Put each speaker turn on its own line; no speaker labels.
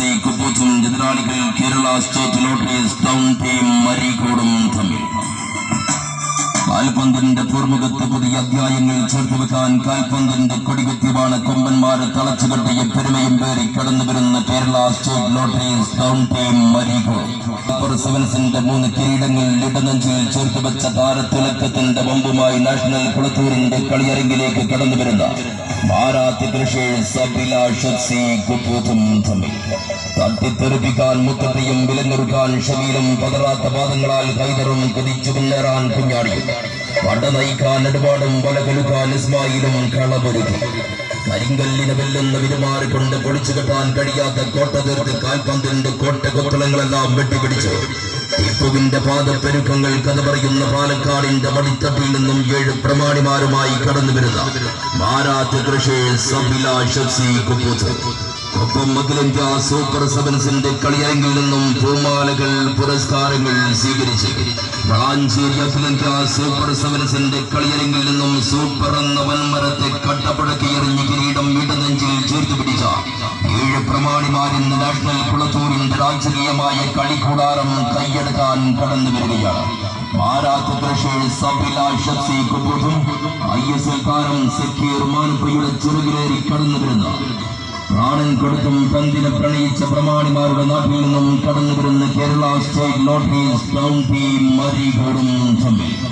C കുപ്പൂത്തും എതിരാളികൾ Kerala state lotteries town team മരീകോടും തമ്മിൽ. കാൽപന്തിന്റെ പൂർമുഖത്ത് പുതിയ അധ്യായങ്ങൾ ചേർത്തുവെക്കാൻ കാൽപന്തിന്റെ കൊടികുത്തിവാണ് കൊമ്പന്മാര് തളച്ചുകെട്ടിയ പെരുമയും പേറി കടന്നു വരുന്ന Kerala state lotteries town team Marikode super സെവൻസിന്റെ മൂന്ന് കിരീടങ്ങൾ ഇടനെഞ്ചിൽ ചേർത്തുവെച്ച താരത്തിളക്കത്തിന്റെ ബമ്പുമായി നാഷണൽ കുളത്തൂരിന്റെ കളിയരങ്ങിലേക്ക് കടന്നു വരുന്ന മാരാത്ത് കൃഷേഴ്സ് അഭിലാഷ് സി കുപ്പൂത്തും തമ്മിൽ. തട്ടിത്തെറിപ്പിക്കാൻ മുത്തപ്പയും വിലങ്ങൊരുക്കാൻ ഷമീലും പതറാത്ത പാദങ്ങളാൽ കൈതറും കുതിച്ചു മുന്നേറാൻ കുഞ്ഞാടിയും. പട നയിക്കാൻ നെടുപാടും വലകൊലുക്കാൻ ഇസ്മായിലും കളമൊരുക്കി. കരിങ്കല്ലിനെ വെല്ലുന്ന വിരുമാറി കൊണ്ട് പൊളിച്ചു കെട്ടാൻ കഴിയാത്ത കോട്ട തീർത്ത് കാൽപന്തിന്റെ കോട്ട കൊത്തളങ്ങളെല്ലാം വെട്ടിപ്പിടിച്ചു. ടിപ്പുവിന്റെ പാദപ്പെരുക്കങ്ങൾ കഥ പറയുന്ന പാലക്കാടിന്റെ പടിത്തട്ടിൽ നിന്നും ഏഴ് പ്രമാണിമാരുമായി കടന്നു വരുന്ന ഒപ്പം അഖിലേന്ത്യാ സൂപ്പർ സെവൻസിന്റെ കളിയരങ്ങിൽ നിന്നും പൂമാലകൾ പുരസ്കാരങ്ങൾ സ്വീകരിച്ച് വളാഞ്ചേരി അഖിലേന്ത്യാ സൂപ്പർ സെവൻസിന്റെ കളിയരങ്ങിൽ നിന്നും സൂപ്പർ എന്ന വൻമരത്തെ കട്ടപ്പടക്കി എറിഞ്ഞ് കിരീടം വീട്ടുനെഞ്ചിൽ ചേർത്ത് പിടിച്ച ഏഴ് പ്രമാണിമാരിന്ന് നാഷണൽ കുളത്തൂരിന്റെ രാജകീയമായ കളിക്കൂടാരം കൈയെടുക്കാൻ കടന്നു വരികയാണ്. മാരാത്ത് പ്രണയിച്ച പ്രമാണിമാരുടെ നാട്ടിൽ നിന്നും കടന്നു വരുന്ന Kerala state lotteries town team മരികോടും തമ്മിൽ